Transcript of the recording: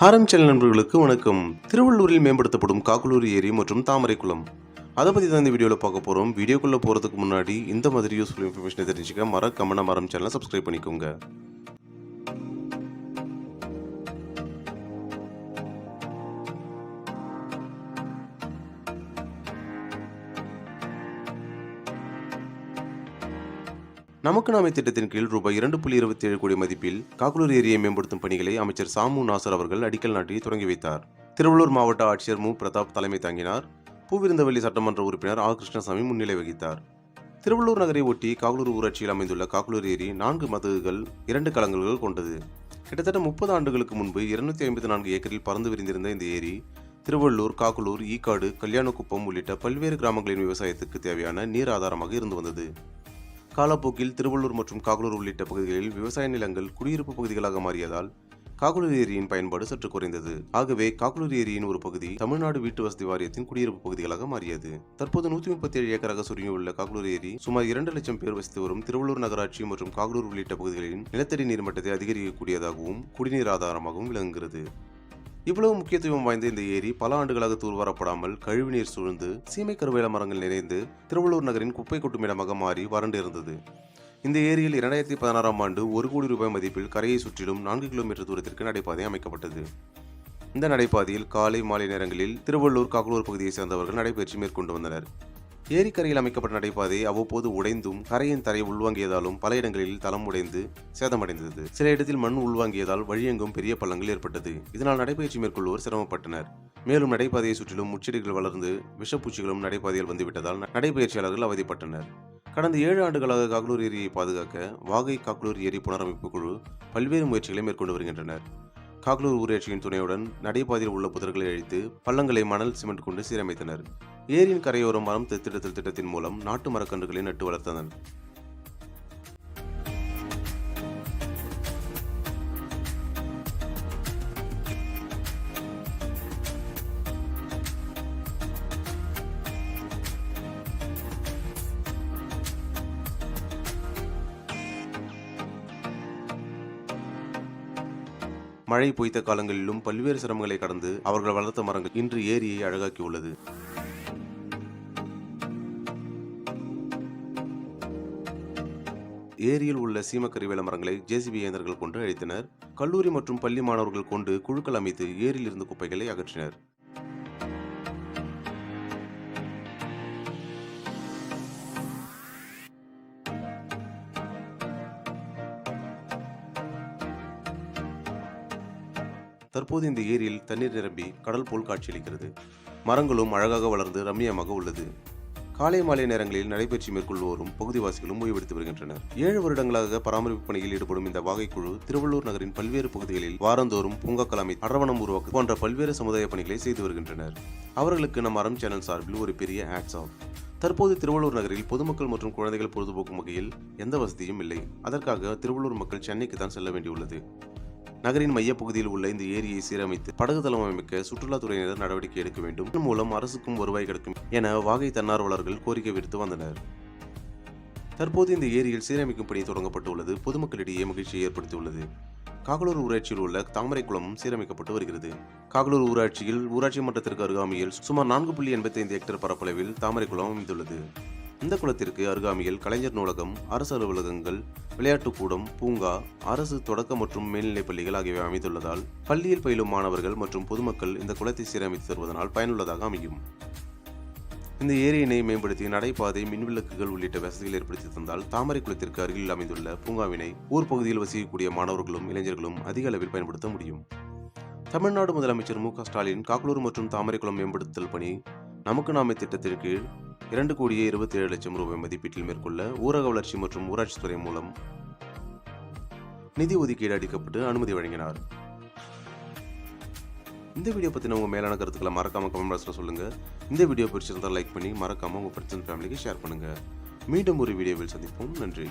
ஹாரம் channel நண்பர்களுக்கு வணக்கம். திருவள்ளூரில் மேம்படுத்தப்படும் காக்குலூர் ஏரி மற்றும் தாமரைக்குளம் அதை பற்றி தான் இந்த வீடியோவில் பார்க்க போகிறோம் வீடியோக்குள்ளே போகிறதுக்கு முன்னாடி இந்த மாதிரி யூஸ்ஃபுல் இன்ஃபர்மேஷனை தெரிஞ்சுக்க மறக்காம மரம் சேனலை சப்ஸ்கிரைப் பண்ணிக்கோங்க. நமக்கு நாமே திட்டத்தின் கீழ் ரூபாய் இரண்டு புள்ளி இருபத்தி ஏழு கோடி மதிப்பில் காக்குலூர் ஏரியை மேம்படுத்தும் பணிகளை அமைச்சர் சாமு நாசர் அவர்கள் அடிக்கல் நாட்டி தொடங்கி வைத்தார். திருவள்ளூர் மாவட்ட ஆட்சியர் மு. பிரதாப் தலைமை தாங்கினார். பூவிருந்தவல்லி சட்டமன்ற உறுப்பினர் ஆ கிருஷ்ணசாமி முன்னிலை வகித்தார். திருவள்ளூர் நகரை ஒட்டி காக்குலூர் ஊராட்சியில் அமைந்துள்ள காக்குலூர் ஏரி நான்கு மதகுகள் இரண்டு கலங்கல்கள் கொண்டது. கிட்டத்தட்ட முப்பது ஆண்டுகளுக்கு முன்பு இருநூத்தி ஐம்பத்தி நான்கு ஏக்கரில் பறந்து விரிந்திருந்த இந்த ஏரி திருவள்ளூர் காக்குலூர் ஈக்காடு கல்யாணக்குப்பம் உள்ளிட்ட பல்வேறு கிராமங்களின் விவசாயத்துக்கு தேவையான நீர் ஆதாரமாக இருந்து வந்தது. காலப்போக்கில் திருவள்ளூர் மற்றும் காகுலூர் உள்ளிட்ட பகுதிகளில் விவசாய நிலங்கள் குடியிருப்பு பகுதிகளாக மாறியதால் காகுலூர் ஏரியின் பயன்பாடு சற்று குறைந்தது. ஆகவே காகுலூர் ஏரியின் ஒரு பகுதி தமிழ்நாடு வீட்டு வசதி வாரியத்தின் குடியிருப்பு பகுதிகளாக மாறியது. தற்போது நூத்தி முப்பத்தி ஏழு ஏக்கராக சுருங்கியுள்ள காகுலூர் ஏரி சுமார் இரண்டு லட்சம் பேர் வசித்து வரும் திருவள்ளூர் நகராட்சி மற்றும் காகுலூர் உள்ளிட்ட பகுதிகளின் நிலத்தடி நீர்மட்டத்தை அதிகரிக்கக்கூடியதாகவும் குடிநீர் ஆதாரமாகவும் விளங்குகிறது. இவ்வளவு முக்கியத்துவம் வாய்ந்த இந்த ஏரி பல ஆண்டுகளாக தூர்வாரப்படாமல் கழிவுநீர் சூழ்ந்து சீமை கருவேல மரங்கள் நிறைந்து திருவள்ளூர் நகரின் குப்பை கொட்டும் இடமாக மாறி வறண்டு இருந்தது. இந்த ஏரியில் இரண்டாயிரத்தி பதினாறாம் ஆண்டு ஒரு கோடி ரூபாய் மதிப்பில் கரையை சுற்றிலும் நான்கு கிலோமீட்டர் தூரத்திற்கு நடைபாதை அமைக்கப்பட்டது. இந்த நடைபாதையில் காலை மாலை நேரங்களில் திருவள்ளூர் காக்குலூர் பகுதியைச் சேர்ந்தவர்கள் நடைபயிற்சி மேற்கொண்டு வந்தனர். ஏரிக்கரையில் அமைக்கப்பட்ட நடைபாதை அவ்வப்போது உடைந்தும் கரையின் தரை உள்வாங்கியதாலும் பல இடங்களில் தளம் உடைந்து சேதமடைந்தது. சில இடத்தில் மண் உள்வாங்கியதால் வழியெங்கும் பெரிய பள்ளங்கள் ஏற்பட்டது. இதனால் நடைபயிற்சி மேற்கொள்வோர் சிரமப்பட்டனர். மேலும் நடைபாதையை சுற்றிலும் முச்செடிகள் வளர்ந்து விஷப்பூச்சிகளும் நடைபாதையில் வந்துவிட்டதால் நடைபயிற்சியாளர்கள் அவதிப்பட்டனர். கடந்த ஏழு ஆண்டுகளாக காக்லூர் ஏரியை பாதுகாக்க வாகை காக்லூர் ஏரி புனரமைப்பு குழு பல்வேறு முயற்சிகளை மேற்கொண்டு வருகின்றனர். காக்லூர் ஊராட்சியின் துணையுடன் நடைபாதையில் உள்ள புதர்களை அழித்து பள்ளங்களை மணல் சிமெண்ட் கொண்டு சீரமைத்தனர். ஏரியின் கரையோரம் மரம் தெத்திடத்தல் திட்டத்தின் மூலம் நாட்டு மரக்கன்றுகளை நட்டு வளர்த்தனர். மழை பொய்த்த காலங்களிலும் பல்வேறு சிரமங்களை கடந்து அவர்கள் வளர்த்த மரங்கள் இன்று ஏரியை அழகாக்கியுள்ளது. ஏரியில் உள்ள சீமக்கறி மரங்களை ஜேசிபி இயந்திரங்கள் கொண்டு அழித்தனர். கல்லூரி மற்றும் பள்ளி மாணவர்கள் கொண்டு குழுக்கள் அமைத்து ஏரியில் இருந்த குப்பைகளை அகற்றினர். தற்போது இந்த ஏரியில் தண்ணீர் நிரம்பி கடல் போல் காட்சியளிக்கிறது. மரங்களும் அழகாக வளர்ந்து ரம்மியமாக உள்ளது. காலை மாலை நேரங்களில் நடைபயிற்சி மேற்கொள்வோரும் பகுதிவாசிகளும் ஓய்வெடுத்து வருகின்றனர். ஏழு வருடங்களாக பராமரிப்பு பணியில் ஈடுபடும் இந்த வாகைக்குழு திருவள்ளூர் நகரின் பல்வேறு பகுதிகளில் வாரந்தோறும் பூங்காக்கள் அரவணம் உருவாக்கு போன்ற பல்வேறு சமுதாய பணிகளை செய்து வருகின்றனர். அவர்களுக்கு நம் அறம் சேனல் சார்பில் ஒரு பெரிய ஆட்ஸ் ஆஃப் தற்போது திருவள்ளூர் நகரில் பொதுமக்கள் மற்றும் குழந்தைகள் பொழுதுபோக்கும் வகையில் எந்த வசதியும் இல்லை. அதற்காக திருவள்ளூர் மக்கள் சென்னைக்கு தான் செல்ல வேண்டியுள்ளது. நகரின் மையப்பகுதியில் உள்ள இந்த ஏரியை சீரமைத்து படகு தளம் அமைக்க சுற்றுலாத்துறையினர் நடவடிக்கை எடுக்க வேண்டும். இதன் மூலம் அரசுக்கும் வருவாய் கிடைக்கும் என வாகை தன்னார்வலர்கள் கோரிக்கை விடுத்து வந்தனர். தற்போது இந்த ஏரியில் சீரமைக்கும் பணி தொடங்கப்பட்டுள்ளது. பொதுமக்களிடையே மகிழ்ச்சியை ஏற்படுத்தியுள்ளது. காகலூர் ஊராட்சியில் உள்ள தாமரை சீரமைக்கப்பட்டு வருகிறது. காகலூர் ஊராட்சியில் ஊராட்சி மன்றத்திற்கு அருகாமையில் சுமார் நான்கு புள்ளி எண்பத்தி ஐந்து ஹெக்டேர் பரப்பளவில் தாமரை குளம் அமைந்துள்ளது. இந்த குளத்திற்கு அருகாமையில் கலைஞர் நூலகம் அரசு அலுவலகங்கள் விளையாட்டுக்கூடம் பூங்கா அரசு தொடக்க மற்றும் மேல்நிலைப் பள்ளிகள் ஆகியவை அமைந்துள்ளதால் பள்ளியில் பயிலும் மாணவர்கள் மற்றும் பொதுமக்கள் இந்த குளத்தை சீரமைத்து தருவதனால் பயனுள்ளதாக அமையும். இந்த ஏரியினை மேம்படுத்தி நடைபாதை மின்விளக்குகள் உள்ளிட்ட வசதிகள் ஏற்படுத்தி தந்தால் தாமரை குளத்திற்கு அருகில் அமைந்துள்ள பூங்காவினை ஊர் பகுதியில் வசிக்கக்கூடிய மாணவர்களும் இளைஞர்களும் அதிக அளவில் பயன்படுத்த முடியும். தமிழ்நாடு முதலமைச்சர் மு க ஸ்டாலின் காக்லூர் மற்றும் தாமரைக்குளம் மேம்படுத்தல் பணி நமக்கு நாமே திட்டத்தின் கீழ் இரண்டு கோடியே இருபத்தி ஏழு லட்சம் ரூபாய் மதிப்பீட்டில் மேற்கொள்ள ஊரக வளர்ச்சி மற்றும் ஊராட்சி துறை மூலம் நிதி ஒதுக்கீடு அளிக்கப்பட்டு அனுமதி வழங்கினார். இந்த வீடியோ பற்றின உங்கள் மேலான கருத்துக்களை மறக்காம கமெண்ட் பாக்ஸில் சொல்லுங்கள் இந்த வீடியோ பிடிச்சிருந்தால் லைக் பண்ணி மறக்காம உங்கள் ஃப்ரெண்ட்ஸ் அண்ட் ஃபேமிலிக்கு ஷேர் பண்ணுங்கள் மீண்டும் ஒரு வீடியோவில் சந்திப்போம். நன்றி.